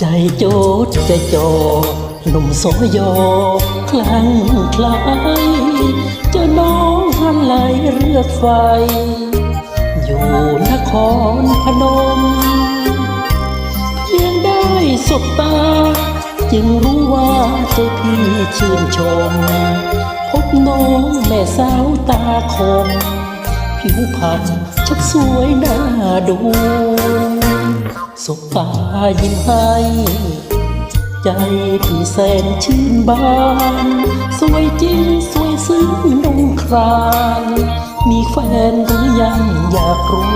โจดจะโจดหนุ่มโสยอคลั่งคล้ายเจ้าน้องหันไหลเรือไฟ อยู่นครพนมเพียงได้สบตา จึงรู้ว่าใจพี่ชื่นชม พบน้องแม่สาวตาคม ผิวพรรณชัดสวยน่าดูสบตายิ้มให้ ใจพี่แสนชื่นบาน สวยจริงสวยซึ้งนงครานมีแฟนหรือยังอยากรู้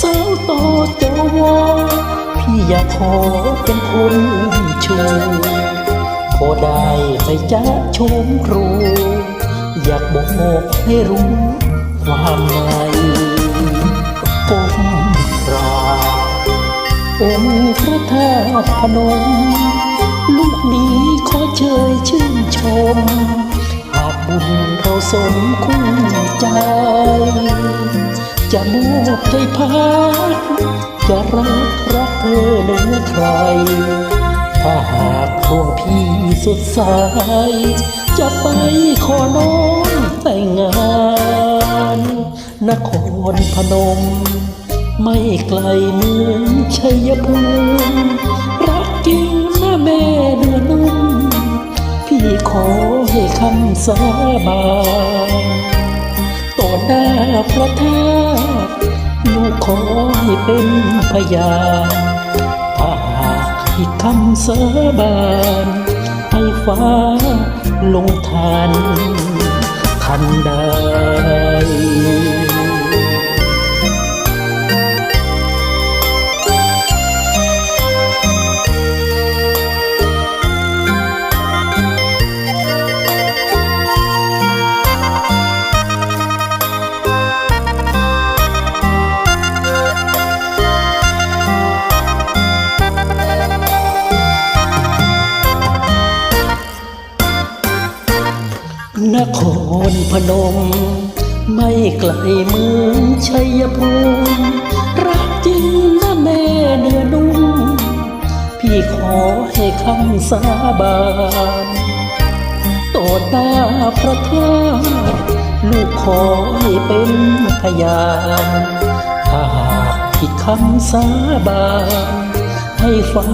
สาวโตเจ้าวอพี่อยากขอเป็นคนชูพอได้ไปจะชมครู อยากบอกให้รู้ ความในก้มกราองค์พระธาตุพนม ลูกนี้ขอเชยชื่นชม หากบุญเราสมคู่ใจ จะมอบใจพักจะรักรักเธอเหนือใครถ้าหาก ตัวพี่สุดใสจะไปขอน้องแต่งงาน นครพนม ไม่ไกลเมือนชัยภูมิรักจริงนะแม่เนื้อนุ่มพี่ขอให้คำสาบานต่อหน้าพระธาตุลูกขอให้เป็นพยาน ที่คำสาบานให้ฟ้าลงทานทันได นครพนม ไม่ไกลเมืองชัยภูมิ รักจริงนะแม่เนื้อนุ่ม พี่ขอให้คำสาบานต่อหน้าพระธาตุลูกขอให้เป็นพยานถ้าหากผิดคำสาบานให้ฟ้า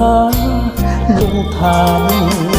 ลงทาน